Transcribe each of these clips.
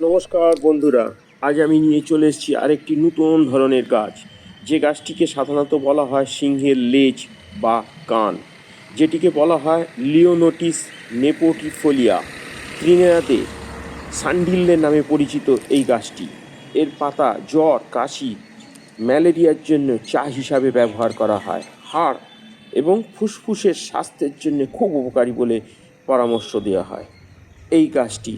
নমস্কার বন্ধুরা, আজ আমি নিয়ে চলে এসেছি আরেকটি নতুন ধরনের গাছ। যে গাছটিকে সাধারণত বলা হয় সিংহের লেজ বা কান। যেটিকে বলা হয় লিওনোটিস নেপোটিফোলিয়া। ত্রিনেরাতে সান্ডিল্লে নামে পরিচিত এই গাছটি। এর পাতা জ্বর, কাশি, ম্যালেরিয়ার জন্য চা হিসাবে ব্যবহার করা হয়। হাড় এবং ফুসফুসের স্বাস্থ্যের জন্য খুব উপকারী বলে পরামর্শ দেওয়া হয়। এই গাছটি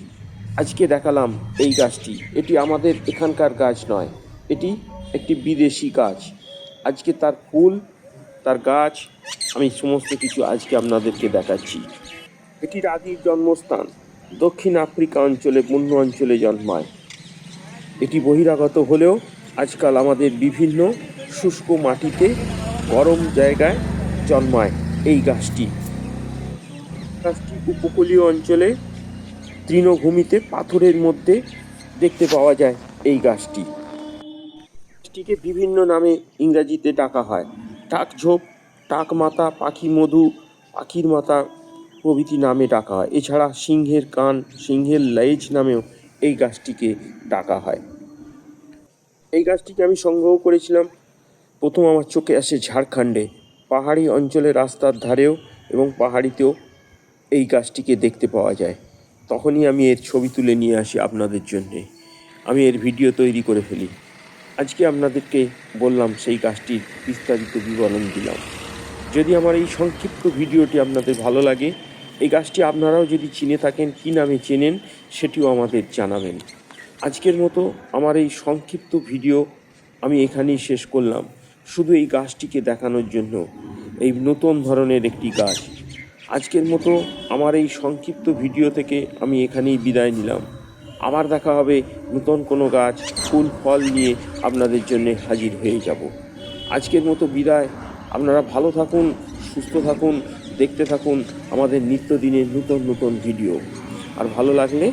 আজকে দেখালাম এই গাছটি। এটি আমাদের এখানকার গাছ নয়, এটি একটি বিদেশি গাছ। আজকে তার ফুল, তার গাছ, আমি সমস্ত কিছু আজকে আপনাদেরকে দেখাচ্ছি। এটির আদির জন্মস্থান, দক্ষিণ আফ্রিকা অঞ্চলে বন্য অঞ্চলে জন্মায়। এটি বহিরাগত হলেও আজকাল আমাদের বিভিন্ন শুষ্ক মাটিতে গরম জায়গায় জন্মায় এই গাছটি। গাছটি উপকূলীয় অঞ্চলে তৃণভূমিতে পাথরের মধ্যে দেখতে পাওয়া যায় এই গাছটি। গাছটিকে বিভিন্ন নামে ইংরাজিতে ডাকা হয়। টাক ঝোপ, টাক মাথা পাখি মধু, পাখির মাথা প্রভৃতি নামে ডাকা হয়। এছাড়া সিংহের কান, সিংহের লেজ নামেও এই গাছটিকে ডাকা হয়। এই গাছটিকে আমি সংগ্রহ করেছিলাম। প্রথম আমার চোখে আসে ঝাড়খণ্ডে। পাহাড়ি অঞ্চলে রাস্তার ধারেও এবং পাহাড়িতেও এই গাছটিকে দেখতে পাওয়া যায়। তখনই আমি এর ছবি তুলে নিয়ে আসি আপনাদের জন্যে। আমি এর ভিডিও তৈরি করে ফেলি। আজকে আপনাদেরকে বললাম সেই গাছটির বিস্তারিত বিবরণ দিলাম। যদি আমার এই সংক্ষিপ্ত ভিডিওটি আপনাদের ভালো লাগে, এই গাছটি আপনারাও যদি চিনে থাকেন, কী নামে চেনেন, সেটিও আমাদের জানাবেন। আজকের মতো আমার এই সংক্ষিপ্ত ভিডিও আমি এখানেই শেষ করলাম। শুধু এই গাছটিকে দেখানোর জন্য, এই নতুন ধরনের একটি গাছ আজকের মতো আমার এই সংক্ষিপ্ত ভিডিও থেকে আমি এখানেই বিদায় নিলাম। আবার দেখা হবে নতুন কোনো গাছ, ফুল, ফল নিয়ে আপনাদের জন্য হাজির হয়ে যাব। আজকের মতো বিদায়। আপনারা ভালো থাকুন, সুস্থ থাকুন, দেখতে থাকুন আমাদের নিত্যদিনের নতুন নতুন ভিডিও। আর ভালো লাগলে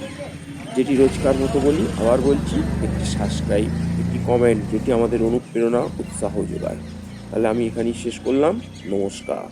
যেটি রোজকার মতো বলি, আবার বলছি, একটি সাবস্ক্রাইব একটি কমেন্ট যেটি আমাদের অনুপ্রেরণা, উৎসাহ যোগায়। তাহলে আমি এখানেই শেষ করলাম। নমস্কার।